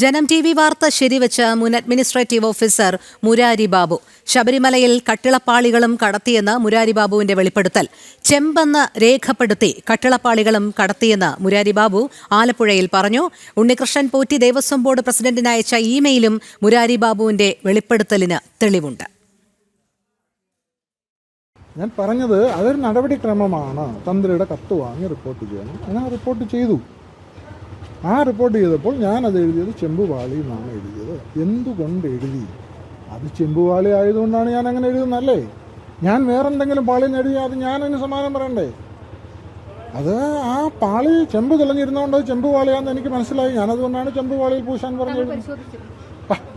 ജനം T V വാർത്ത ശരിവെച്ച മുൻ അഡ്മിനിസ്ട്രേറ്റീവ് ഓഫീസർ മുരാരി ബാബു. ശബരിമലയിൽ കട്ടിളപ്പാളികളും കടത്തിയെന്ന് മുരാരി ബാബുവിന്റെ വെളിപ്പെടുത്തൽ. ചെമ്പെന്ന് രേഖപ്പെടുത്തി കട്ടിളപ്പാളികളും കടത്തിയെന്ന് മുരാരി ബാബു ആലപ്പുഴയിൽ പറഞ്ഞു. ഉണ്ണികൃഷ്ണൻ പോറ്റി ദേവസ്വം ബോർഡ് പ്രസിഡന്റിന് അയച്ച ഇമെയിലും മുരാരി ബാബുവിന്റെ വെളിപ്പെടുത്തലിന് തെളിവുണ്ട്. ഞാൻ പറഞ്ഞത് അതൊരു നടപടിക്രമമാണ്. തന്ത്രിയുടെ കത്ത് വാങ്ങി റിപ്പോർട്ട് ചെയ്യണം. അങ്ങനെ റിപ്പോർട്ട് ചെയ്തു. ആ റിപ്പോർട്ട് ചെയ്തപ്പോൾ ഞാൻ അത് എഴുതിയത് ചെമ്പുപാളി എന്നാണ് എഴുതിയത്. എന്തുകൊണ്ട് എഴുതി? അത് ചെമ്പുപാളി ആയതുകൊണ്ടാണ് ഞാൻ അങ്ങനെ എഴുതുന്നല്ലേ ഞാൻ വേറെന്തെങ്കിലും പാളി എഴുതിയാൽ അത് ഞാൻ അതിന് സമാനം പറയണ്ടേ? അത് ആ പാളി ചെമ്പ് തെളിഞ്ഞിരുന്നതുകൊണ്ട് അത് ചെമ്പുപാളിയാന്ന് എനിക്ക് മനസ്സിലായി. ഞാനതുകൊണ്ടാണ് ചെമ്പുവാളിയിൽ പൂശാൻ പറഞ്ഞത്. പരിശോധിക്കാം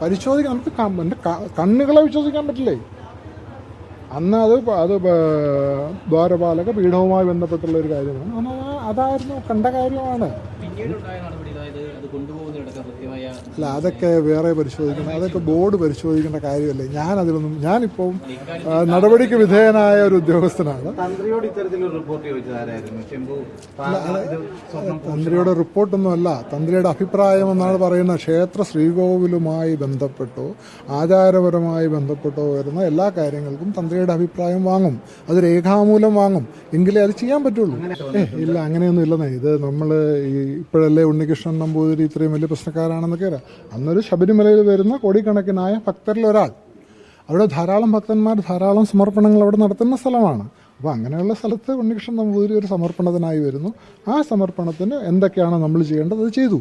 പരിശോധിക്കാൻ നമുക്ക് എന്റെ കണ്ണുകളെ വിശ്വസിക്കാൻ പറ്റില്ലേ? അന്ന് അത് അത് ദ്വാരപാലക പീഠവുമായി ബന്ധപ്പെട്ടുള്ള ഒരു കാര്യമാണ്. അന്ന് അതായിരുന്നു കണ്ട കാര്യമാണ്. അല്ല അതൊക്കെ വേറെ പരിശോധിക്കണം. അതൊക്കെ ബോർഡ് പരിശോധിക്കേണ്ട കാര്യമല്ലേ? ഞാൻ അതിലൊന്നും ഞാനിപ്പോൾ നടപടിക്ക് വിധേയനായ ഒരു ഉദ്യോഗസ്ഥനാണ്. തന്ത്രിയോട് ഇത്തരത്തിലൊരു റിപ്പോർട്ട് ചോദിച്ചത് ആരായിരുന്നു? ചെമ്പു ഇത് സ്വർണം തന്ത്രിയുടെ റിപ്പോർട്ടൊന്നും അല്ല തന്ത്രിയുടെ അഭിപ്രായം എന്നാണ് പറയുന്നത്. ക്ഷേത്ര ശ്രീകോവിലുമായി ബന്ധപ്പെട്ടോ ആചാരപരമായി ബന്ധപ്പെട്ടോ വരുന്ന എല്ലാ കാര്യങ്ങൾക്കും തന്ത്രിയുടെ അഭിപ്രായം വാങ്ങും. അത് രേഖാമൂലം വാങ്ങും. എങ്കിലേ അത് ചെയ്യാൻ പറ്റുള്ളൂ. ഏ ഇല്ല അങ്ങനെയൊന്നും ഇല്ലെന്നേ. ഇത് നമ്മൾ ഈ ഇപ്പോഴല്ലേ ഉണ്ണികൃഷ്ണൻ നമ്പൂതിരി ഇത്രയും വലിയ പ്രശ്നക്കാരാണെന്നൊക്കെ വരാം അന്നൊരു ശബരിമലയിൽ വരുന്ന കോടിക്കണക്കിനായ ഭക്തരിൽ ഒരാൾ. അവിടെ ധാരാളം ഭക്തന്മാർ ധാരാളം സമർപ്പണങ്ങൾ അവിടെ നടത്തുന്ന സ്ഥലമാണ്. അപ്പോൾ അങ്ങനെയുള്ള സ്ഥലത്ത് ഉണ്ണികൃഷ്ണൻ നമ്പൂതിരി ഒരു സമർപ്പണത്തിനായി വരുന്നു. ആ സമർപ്പണത്തിന് എന്തൊക്കെയാണ് നമ്മൾ ചെയ്യേണ്ടത്? അത് ചെയ്തു.